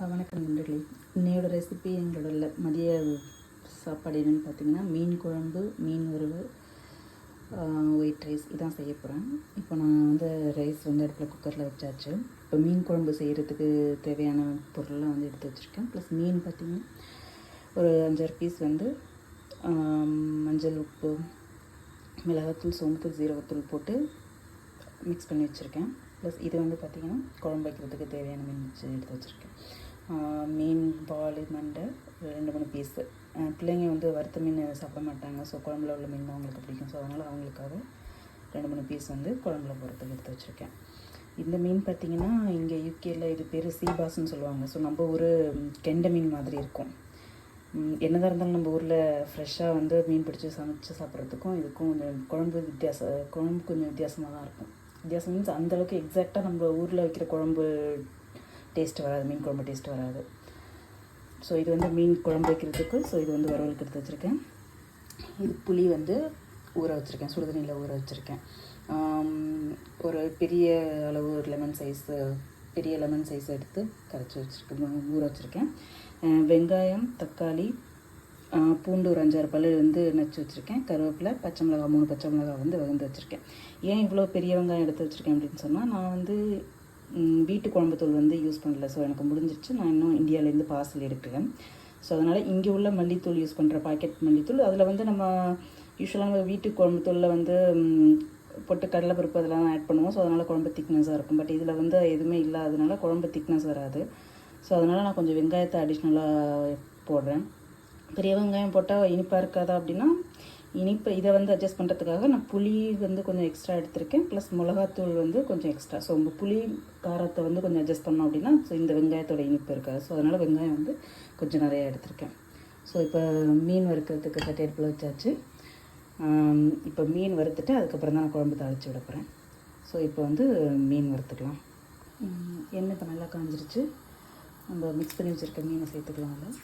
வணக்கம் நண்பர்களே. இன்னையோட ரெசிபி எங்களோட மதிய சாப்பாடு என்னென்னு பார்த்தீங்கன்னா மீன் குழம்பு மீன் வறுவல் ஒயிட் ரைஸ் இதான் செய்ய போகிறேன் இப்போ நான் வந்து ரைஸ் வந்து இடத்துல குக்கரில் வச்சாச்சு. இப்போ மீன் குழம்பு செய்கிறதுக்கு தேவையான பொருள்லாம் வந்து எடுத்து வச்சுருக்கேன். ப்ளஸ் மீன் பார்த்திங்கன்னா ஒரு அஞ்சாறு பீஸ் வந்து மஞ்சள் உப்பு மிளகாத்தூள் சோம்புத்தூள் ஜீரகத்தூள் போட்டு மிக்ஸ் பண்ணி வச்சுருக்கேன். ப்ளஸ் இது வந்து பார்த்திங்கன்னா குழம்பு வைக்கிறதுக்கு தேவையான மீன் வச்சு எடுத்து வச்சுருக்கேன். மீன் பாலி மண்டை ரெண்டு மூணு பீஸு பிள்ளைங்க வந்து வறுத்த மீன் சாப்பிட மாட்டாங்க. ஸோ குழம்புல உள்ள மீன் தான் அவங்களுக்கு பிடிக்கும். ஸோ அதனால் அவங்களுக்காக ரெண்டு மூணு பீஸ் வந்து குழம்புல போகிறதுக்கு எடுத்து வச்சுருக்கேன். இந்த மீன் பார்த்திங்கன்னா இங்கே யூகேயில் இது பேர் சீபாஸ்ன்னு சொல்லுவாங்க. ஸோ நம்ம ஊர் கெண்டை மீன் மாதிரி இருக்கும். என்னதான் இருந்தாலும் நம்ம ஊரில் ஃப்ரெஷ்ஷாக வந்து மீன் பிடிச்சி சமைச்சு சாப்பிட்றதுக்கும் இதுக்கும் கொஞ்சம் குழம்பு வித்தியாச குழம்பு கொஞ்சம் வித்தியாசமாக தான் இருக்கும். வித்தியாசம் மீன்ஸ் அந்தளவுக்கு எக்ஸாக்டாக நம்ம ஊரில் வைக்கிற குழம்பு டேஸ்ட் வராது மீன் குழம்பு டேஸ்ட் வராது. ஸோ இது வந்து மீன் குழம்பு வைக்கிறதுக்கு ஸோ இது வந்து வறுவலுக்கு எடுத்து வச்சுருக்கேன். இது புளி வந்து ஊற வச்சுருக்கேன் சுடுதண்ணியில் ஊற வச்சுருக்கேன். ஒரு பெரிய அளவு ஒரு லெமன் சைஸு பெரிய லெமன் சைஸ் எடுத்து கரைச்சி வச்சுருக்கேன் ஊற வச்சுருக்கேன். வெங்காயம் தக்காளி பூண்டு ஒரு அஞ்சாறு பல்லு வந்து நச்சு வச்சுருக்கேன். கருவேப்பிலை பச்சை மிளகா மூணு பச்சை மிளகா வந்து வகுந்து வச்சுருக்கேன். ஏன் இவ்வளோ பெரிய வெங்காயம் எடுத்து வச்சுருக்கேன் அப்படின்னு சொன்னால் நான் வந்து வீட்டு குழம்புத்தூள் வந்து யூஸ் பண்ணல. ஸோ எனக்கு முடிஞ்சிருச்சு. நான் இன்னும் இந்தியாவிலேருந்து பார்சல் எடுக்கிறேன். ஸோ அதனால் இங்கே உள்ள மல்லித்தூள் யூஸ் பண்ணுற பாக்கெட் மல்லித்தூள். அதில் வந்து நம்ம யூஸ்வலாக நம்ம வீட்டு குழம்புத்தூளில் வந்து ம், பொட்டு கடலைப்பருப்பு அதெல்லாம் ஆட் பண்ணுவோம். ஸோ அதனால் குழம்பு திக்னஸாக இருக்கும். பட் இதில் வந்து எதுவுமே இல்லாததுனால குழம்பு திக்னஸ் வராது. ஸோ அதனால் நான் கொஞ்சம் வெங்காயத்தை அடிஷ்னலாக போடுறேன். பெரிய வெங்காயம் போட்டால் இனிப்பாக இருக்காதா அப்படின்னா இனிப்பு இதை வந்து அட்ஜஸ்ட் பண்ணுறதுக்காக நான் புளி வந்து கொஞ்சம் எக்ஸ்ட்ரா எடுத்திருக்கேன். ப்ளஸ் மிளகாத்தூள் வந்து கொஞ்சம் எக்ஸ்ட்ரா ஸோ உங்கள் புளி காரத்தை வந்து கொஞ்சம் அட்ஜஸ்ட் பண்ணோம் அப்படின்னா ஸோ இந்த வெங்காயத்தோட இனிப்பு இருக்காது. ஸோ அதனால் வெங்காயம் வந்து கொஞ்சம் நிறையா எடுத்திருக்கேன். ஸோ இப்போ மீன் வறுக்கிறதுக்கு சட்டை அடுப்பில் வச்சாச்சு. இப்போ மீன் வறுத்துட்டு அதுக்கப்புறம் தான் நான் குழம்பு தாளித்து விட போகிறேன் ஸோ இப்போ வந்து மீன் வறுத்துக்கலாம். எண்ணெய் இப்போ நல்லா காஞ்சிருச்சு. நம்ம மிக்ஸ் பண்ணி வச்சுருக்க மீனை சேர்த்துக்கலாம் அதில்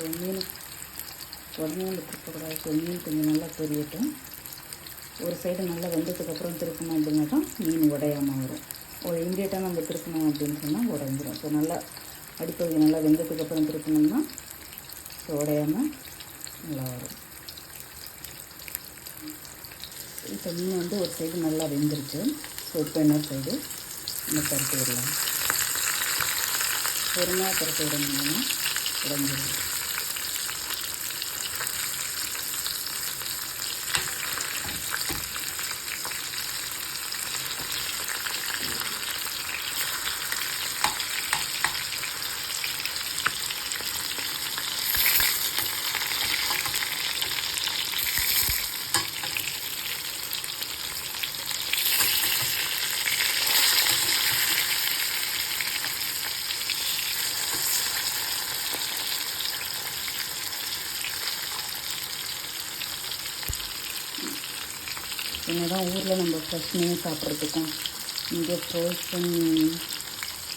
ஸோ மீன் உடனே வந்து திருப்பக்கூடாது ஸோ மீன் கொஞ்சம் நல்லா பொரியட்டும் ஒரு சைடு நல்லா வெந்ததுக்கப்புறம் திருப்பணும் அப்படின்னா தான் மீன் உடையாமல் வரும். ஒரு இம்மிடியட்டாக நம்ம திருப்பணும் அப்படின்னு சொன்னால் உடஞ்சிரும். ஸோ நல்லா அடிப்பகுதி நல்லா வெந்ததுக்கப்புறம் திருப்பணும்னா ஸோ உடையாமல் நல்லா வரும். இப்போ மீன் வந்து ஒரு சைடு நல்லா வெந்துருச்சு. ஸோ இப்போ இன்னொரு சைடு நம்ம பருப்பு விடலாம் பொறுமையாக பருப்பு விடணும்னா உடஞ்சிரும். தான் ஊரில் நம்ம ஃப்ரெஷ் மீன் சாப்பிட்றதுக்கும் இங்கே ஃப்ரோசன்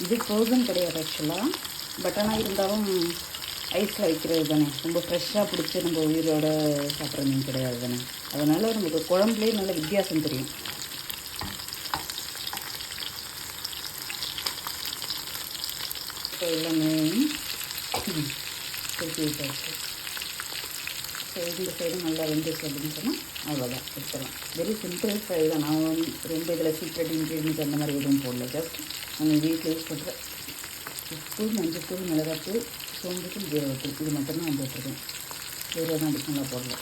இது ஃப்ரோசன் கிடையாது ஆக்சுவலாக பட் ஆனால் இருந்தாலும் ஐஸில் வைக்கிறது தானே. ரொம்ப ஃப்ரெஷ்ஷாக பிடிச்சி நம்ம உயிரோட சாப்பிட்ற மீன் கிடையாது தானே. அதனால் நமக்கு குழம்புலேயே நல்ல வித்தியாசம் தெரியும். எல்லாமே திருப்பி விட்டாச்சு ஸோ இந்த சைடு நல்லா வெந்துச்சு அப்படின்னு சொன்னால் அவ்வளோதான் எடுத்துடலாம் வெரி சிம்பிள் ஃப்ரை தான். நான் ரொம்ப இதில் சீக்ரெட் இன்க்ரீடியன்ஸ் அந்த மாதிரி எதுவும் போடல. ஜஸ்ட் நம்ம வீட்டில் யூஸ் பண்ணுற உப்பு மஞ்சத்தூள் மிளகாத்தூள் சோம்புக்கும் ஜீரகத்தூள் இது மட்டும்தான் நான் போட்டிருக்கேன் வேறு தான் அடிஷ்னலாக போடல.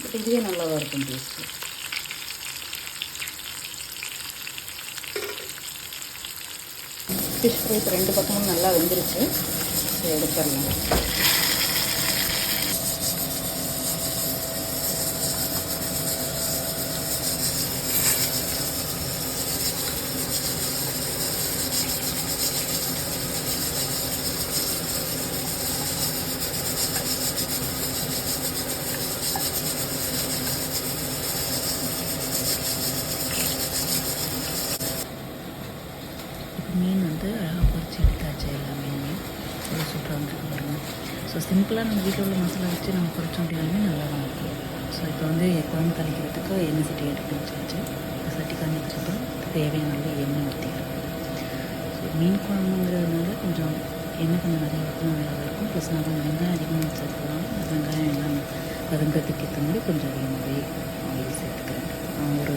பட் இதுவே நல்லா இருக்கும் டேஸ்ட்டு ஃபிஷ் ஃப்ரை இப்போ ரெண்டு பக்கமும் நல்லா வெந்துருச்சு. மீன் வந்து அழகாக பொறிச்சு எடுத்தாச்சு எல்லா மீனுமே. ஒரு சூப்பராக வந்துருக்கு பாருங்கள் ஸோ சிம்பிளாக நம்ம வீட்டில் உள்ள மசாலா வச்சு நம்ம பொறிச்சோம் அப்படின்னாலுமே நல்லா தான் இருக்கும். ஸோ இப்போ வந்து குழம்பு தாளிக்கிறதுக்கு எண்ணெய் சட்டி எடுத்து வச்சாச்சு. சட்டி காய்ஞ்சதுக்கப்புறம் தேவையான அளவு எண்ணெய் ஊற்றிக்கிறோம் ஸோ மீன் குழம்புங்கிறதுனால கொஞ்சம் எண்ணெய் கொஞ்சம் நிறைய ஊற்றினா நல்லாயிருக்கும் ப்ளஸ் நம்ம வெங்காயம் அதிகமாக வச்சுருக்கலாம் வெங்காயம் எல்லாம் வதங்கிறதுக்கு ஏற்ற மாதிரி கொஞ்சம் அதிகமாகவே ஆயில் சேர்த்துக்கிறேன். ஒரு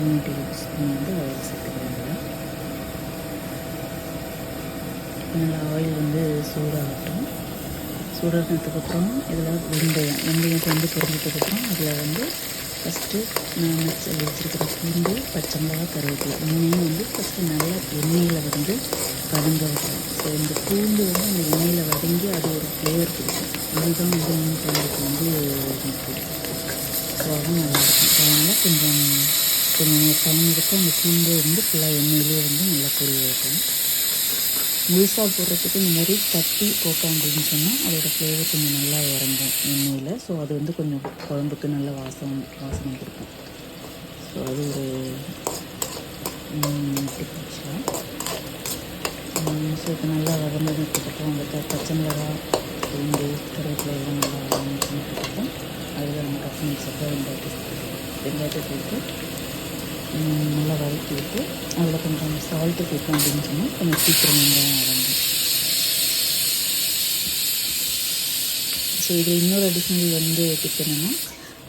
மூணு டேபிள் ஸ்பூன் வந்து ஆயில் சேர்த்துக்கிறேன். நல்லா ஆயில் வந்து சூடாகட்டும். சூடானதுக்கப்புறம் இதில் வெந்தயம் வெந்தயம் கொஞ்சம் பொரிஞ்சதுக்கப்புறம் அதில் வந்து ஃபஸ்ட்டு நான் வச்சு வச்சுருக்கிற பூண்டு பச்சை மிளகா கருவேப்பிலை. மூணையும் வந்து ஃபஸ்ட்டு நல்லா எண்ணெயில் வந்து வதங்க வைக்கணும். ஸோ இந்த பூண்டு வந்து அந்த எண்ணெயில் வதங்கி அது ஒரு ஃப்ளேவர் கொடுக்கும். அதுதான் வந்து மீன் குழம்புக்கு வந்து முக்கியம் ஸோ அதுவும் நல்லாயிருக்கும் அதனால் கொஞ்சம் கொஞ்சம் டைம் எடுத்து அந்த பூண்டு வந்து ஃபுல்லாக எண்ணெயிலே வந்து நல்லா பொரிய வைக்கணும். முழுசாக போடுறதுக்கு இந்த மாதிரி தட்டி போட்டோம் அப்படின்னு சொன்னால் அதோடய ஃப்ளேவர் கொஞ்சம் நல்லா இறங்கும் எண்ணெயில். ஸோ அது வந்து கொஞ்சம் குழம்புக்கு நல்ல வாசம் வாசனை கொடுக்கும். ஸோ அது ஒரு டிப் ஸோ இப்போ நல்லா வதங்கினதுக்கப்புறம் அந்த பச்சை மிளகா பூண்டு கருவேப்பிலை எல்லாம் நல்லா வதங்கினதுக்கப்புறம் அதில் நம்ம கஷ்டம் வெங்காயத்தை வெங்காயத்தை போட்டு நல்லா வதக்கி விட்டு அதில் கொஞ்சம் சால்ட்டு சேர்க்கும் அப்படின்னு சொன்னால் கொஞ்சம் சீக்கிரம் வெங்காயம் வதங்கும். ஸோ இதில் இன்னொரு அடிஷ்னல் வந்து டிப் என்னென்னா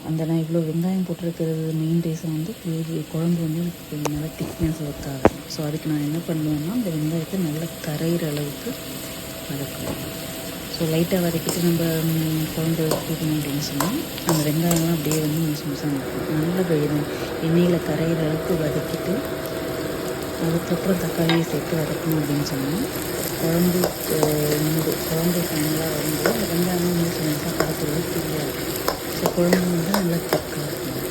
அந்த நான் இவ்வளோ வெங்காயம் போட்டிருக்கிறது மெயின் ரீசன் வந்து கிரேவி குழம்பு வந்து எனக்கு நல்லா திக்னஸ் வைக்காது ஸோ அதுக்கு நான் என்ன பண்ணுவேன்னா அந்த வெங்காயத்தை நல்லா கரையிற அளவுக்கு வதக்குவேன். ஸோ லைட்டாக வதக்கிட்டு நம்ம குழம்பு ஊற்றணும் அப்படின்னு சொன்னால் அந்த வெங்காயம்லாம் அப்படியே வந்து முசு முசாக இருக்கும் நல்லா வெ- எண்ணெயில் கரையிற அளவுக்கு வதக்கிட்டு அதுக்கப்புறம் தக்காளியை சேர்த்து வதக்கணும் அப்படின்னு சொன்னால் குழம்பு அஹ், குழம்பு ஃபைனலாக வந்து வெங்காயமும் வெங்காயம் முழுசு முழுசாக தெரியாது ஸோ குழம்பு வந்து நல்லா திக்காக இருக்கும்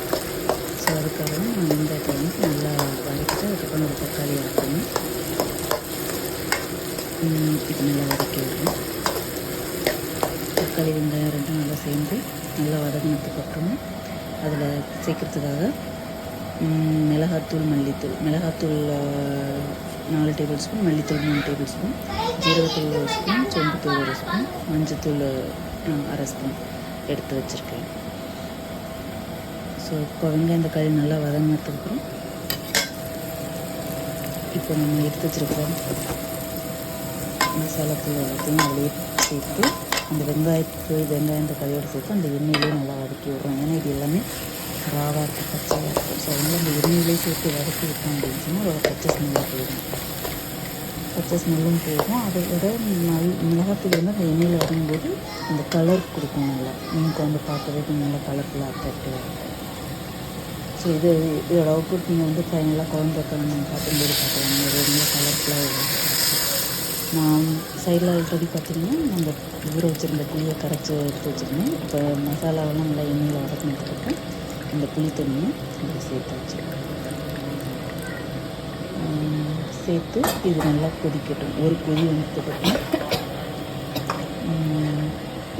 ஸோ அதுக்காக நான் வெங்காயத்தை வந்து நல்லா வதக்கிட்டு அதுக்கப்புறம் ஒரு தக்காளி வதக்கணும் இது நல்லா வதக்கி விடுறேன் தக்காளி வெங்காயம் ரெண்டும் நல்லா சேர்ந்து நல்லா வதங்கினதுக்கப்புறமா அதில் சேர்க்கறதுக்காக மிளகாத்தூள் மல்லித்தூள். மிளகாத்தூள் நாலு டேபிள் ஸ்பூன் மல்லித்தூள் மூணு டேபிள் ஸ்பூன் ஜீரகத்தூள் ஒரு ஸ்பூன் சொம்புத்தூள் ஒரு ஸ்பூன் மஞ்சத்தூள் அரை ஸ்பூன் எடுத்து வச்சுருக்கேன். ஸோ இப்போ வெங்காயம் தக்காளி நல்லா வதங்கினதுக்கப்புறம் இப்போ நம்ம எடுத்து வச்சுருக்கோம் மசாலாத்தூள் எல்லாத்தையும் அதிலேயே சேர்த்து அந்த வெங்காயத்து வெங்காயம் தக்காளியோடு சேர்த்து அந்த எண்ணெயிலே நல்லா வதக்கி விட்றோம். ஏன்னா இது எல்லாமே ராவாக இருக்குது பச்சையாக இருக்கும் ஸோ அதனால் அந்த எண்ணெயிலே சேர்த்து வதக்கி விட்டோம் அப்படின்னு சொன்னால் அதோட பச்சை ஸ்மெல்லாக போயிடும். பச்சை ஸ்மெல்லும் போகும். அதை விட நல் மிளகாத்தூள் வந்து அந்த எண்ணெயில் வரும்போது அந்த கலர் கொடுக்கும் நல்லா. மீன் குழம்பு பார்க்கவே கொஞ்சம் நல்லா கலர்ஃபுல்லாக அட்ராக்டிவாக இருக்கும் ஸோ இது இதோட அவுட்புட் நீங்கள் வந்து ஃபைனலாக குழம்பு வைக்கணும் பார்க்கும்போது பார்க்கலாம். இது ரொம்ப கலர்ஃபுல்லாக நான் சைடில் ஆல்ரெடி பார்த்தீங்கன்னா நம்ம ஊற வச்சுருந்த புளியை கரைச்சி எடுத்து வச்சுருந்தேன். இப்போ மசாலாவெல்லாம் நல்லா எண்ணெயில் வதக்கினதுக்கப்புறம் அந்த புளி தண்ணியை இதில் சேர்த்து வச்சுருக்கேன் சேர்த்து இது நல்லா கொதிக்கட்டும். ஒரு கொதி வந்ததுக்கப்புறம்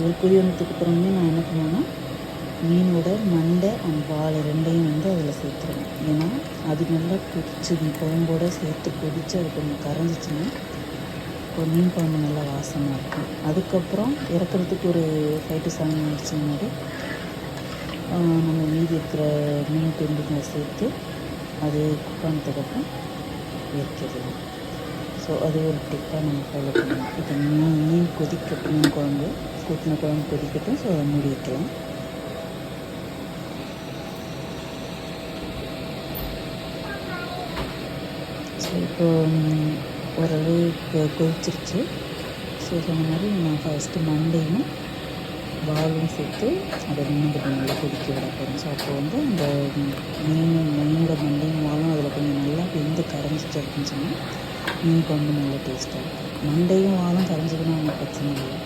ஒரு கொதி வந்ததுக்கப்புறமே நான் என்ன பண்ணுவேன்னா மீனோட மண்டை அண்ட் வால் ரெண்டையும் வந்து அதில் சேர்த்துருவேன். ஏன்னா அது நல்லா கொதிச்சு குழம்போடு சேர்த்து கொதித்து அது கொஞ்சம் கரைஞ்சிச்சின்னா இப்போ மீன் குழம்பு நல்லா வாசமாக இருக்கும். அதுக்கப்புறம் இறக்குறதுக்கு ஒரு ஃபைவ் டு செவன் மினிட்ஸ் முன்னாடி நம்ம மீதி இருக்கிற மீன் துண்டுங்களை சேர்த்து அது குக் ஆனதுக்கப்புறம் இறக்கிறது ஸோ அது ஒரு டிப்பாக நம்ம ஃபாலோ பண்ணலாம். இப்போ மீன் மீன் கொதிக்கட்டும் மீன் குழம்பு கூட்டின குழம்பு கொதிக்கட்டும். ஸோ அதை மூடி வைக்கலாம். ஸோ இப்போ ஓரளவு இப்போ கொதிச்சிருச்சு. ஸோ சொன்ன மாதிரி நான் ஃபஸ்ட்டு மண்டையும் வாலும் சேர்த்து அதை இன்னும் நல்லா கொதிக்க விட போகிறேன் ஸோ அப்போ வந்து அந்த மீன் மீனோட மண்டையும் வாலும் அதில் கொஞ்சம் நல்லா வெந்து கரைஞ்சிச்சு அப்படின்னு சொன்னால் மீன் குழம்பு நல்லா டேஸ்ட்டாக இருக்கும். மண்டையும் வாலும் கரைஞ்சிக்கணும் ஒன்றும் பிரச்சனை இல்லை.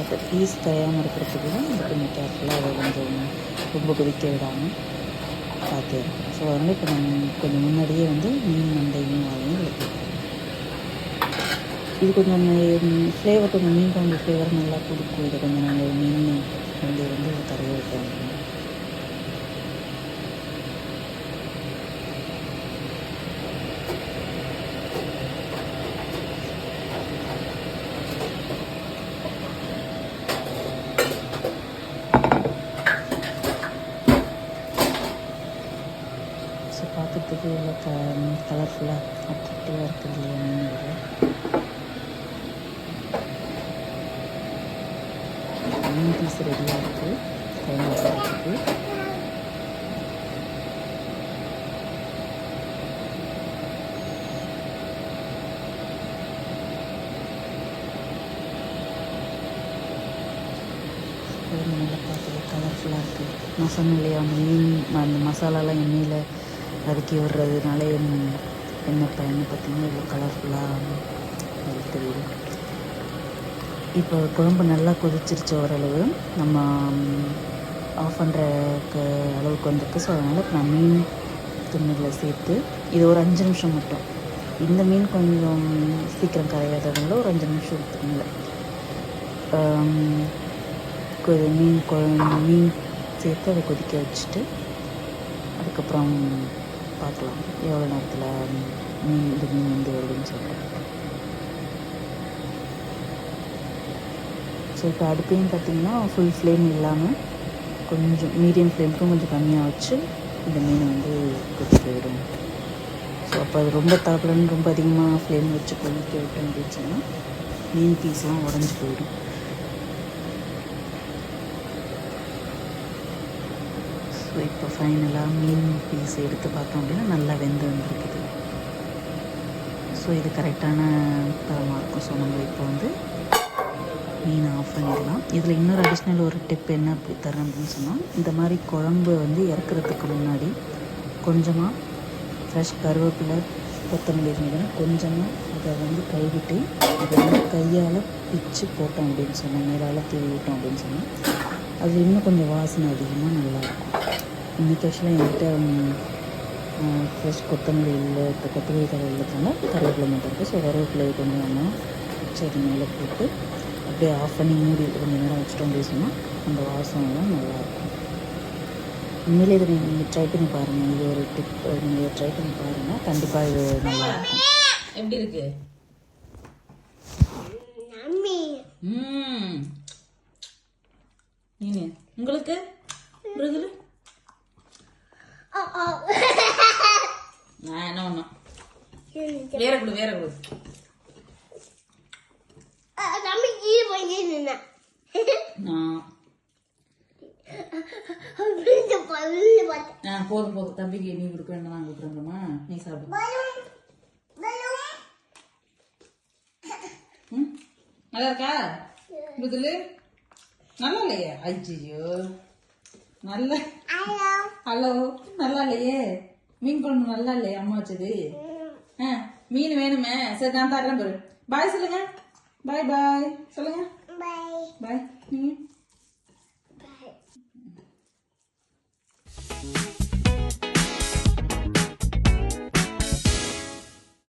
அப்போ பீஸ் கரையாமல் இருக்கிறதுக்கு தான் அது கொஞ்சம் கேர்ஃபுல்லாக அதை கொஞ்சம் ரொம்ப கொதிக்க விடாமல் பார்த்து ஸோ அதனால் இப்போ நம்ம கொஞ்சம் முன்னாடியே வந்து மீன் மண்டையும் வாழையும் இதில் இது கொஞ்சம் ஃப்ளேவர் கொஞ்சம் மீன் குழம்பு ஃப்ளேவர் நல்லா கொடுக்கும். இது கொஞ்சம் நாங்கள் மீன் வந்து வந்து கறி வைப்போம். ஸோ பார்க்குறதுக்கு க கலர்ஃபுல்லாக அட்ராக்டிவாக இருக்குது இல்லையா மீன் பீஸ் ரெடியாக இருக்குது குழம்பு வைக்கிறதுக்கு குழம்பு நல்லா பார்க்கறது கலர்ஃபுல்லாக இருக்குது நான் சொன்னேன் இல்லையா? மீன் அந்த மசாலாலாம் எண்ணெயில் வதக்கி விடுறதுனால எண்ணெய் பயணம் இப்போ பார்த்தீங்கன்னா இவ்வளோ கலர்ஃபுல்லாக தெரியுது. இப்போ குழம்பு நல்லா கொதிச்சிருச்சு ஓரளவு. நம்ம ஆஃப் பண்ணுற அளவுக்கு வந்திருக்கு. ஸோ அதனால் இப்போ நான் மீன் துண்ணில் சேர்த்து இது ஒரு அஞ்சு நிமிஷம் மட்டும். இந்த மீன் கொஞ்சம் சீக்கிரம் கரையாததுனால ஒரு அஞ்சு நிமிஷம் எடுத்துக்கோங்க. மீன் குழம்பு மீன் சேர்த்து அதை கொதிக்க வச்சுட்டு அதுக்கப்புறம் பார்க்கலாம். எவ்வளோ நேரத்தில் மீன் இது மீன் வந்து வருதுன்னு சொல்லிட்டு ஸோ இப்போ அடுப்பையும் பார்த்திங்கன்னா ஃபுல் ஃப்ளேம் இல்லாமல் கொஞ்சம் மீடியம் ஃப்ளேமுக்கும் கொஞ்சம் கம்மியாக வச்சு இந்த மீனை வந்து கொதிக்க விடும் ஸோ அப்போ அது ரொம்ப தாக்கலன்னு ரொம்ப அதிகமாக ஃப்ளேம் வச்சு கொதிக்க விட்டோம் அப்படின்னு மீன் பீஸ்லாம் உடஞ்சி போயிடும். ஸோ இப்போ ஃபைனலாக மீன் பீஸ் எடுத்து பார்த்தோம் அப்படின்னா நல்லா வெந்து வந்துருக்குது. ஸோ இது கரெக்டான தரமாக இருக்கும். ஸோ நம்ம இப்போ வந்து மீனை ஆஃப் பண்ணிடலாம். இதில் இன்னொரு அடிஷ்னல் ஒரு டிப் என்ன அப்படி தரேன் அப்படின்னு சொன்னால் இந்த மாதிரி குழம்பு வந்து இறக்குறதுக்கு முன்னாடி கொஞ்சமாக ஃப்ரெஷ் கருவேப்பிலை கொத்தமல்லி இருந்ததுன்னா கொஞ்சமாக அதை வந்து கைவிட்டு அதை வந்து கையால் பிச்சு போட்டோம் அப்படின்னு சொன்னால் மேலால் தூவி விட்டோம் அப்படின்னு சொன்னால் அது இன்னும் கொஞ்சம் வாசனை அதிகமாக நல்லாயிருக்கும். இன்றைக்கி ஆக்சுவலாக என்கிட்ட ஃப்ரெஷ் கொத்தமல்லி இல்லை இப்போ கொத்தமல்லி தலை இல்லதுனால கருவேப்பிலை மட்டும் இருக்குது ஸோ கருவேப்பிலை கொஞ்சம் நம்ம பிச்சு அது மேலே போட்டு அப்படியே ஆஃப் பண்ணி மூடி கொஞ்சம் நேரம் வச்சிட்டோம் அப்படின்னு சொன்னால் அந்த வாசம்லாம் நல்லாயிருக்கும். உண்மையிலே இதை நீங்கள் ட்ரை பண்ணி பாருங்கள் இது ஒரு டிப் நீங்கள் ட்ரை பண்ணி பாருங்கள் கண்டிப்பாக இது நல்லாயிருக்கும். எப்படி இருக்கு? உங்களுக்கு? நான் என்ன ஒன்றும் வேற கொடு வேற கொடு. நான் ஆ. போதும் போதும். தம்பிக்கு நீ கொடுக்க நான் கொடுக்குறேங்கம்மா நீ சாப்பிடு. நல்லா இருக்கா? மிருதுலு நல்லா இல்லையே? ஐயோ நல்ல ஹலோ. நல்லா இல்லையே? மீன் குழம்பு நல்லா இல்லையே? அம்மா வச்சது? ஆ மீன் வேணுமே? சரி நான் தரேன் பாய் சொல்லுங்க. பாய் பாய் சொல்லுங்க. பாய் பாய் நீங்க பாய்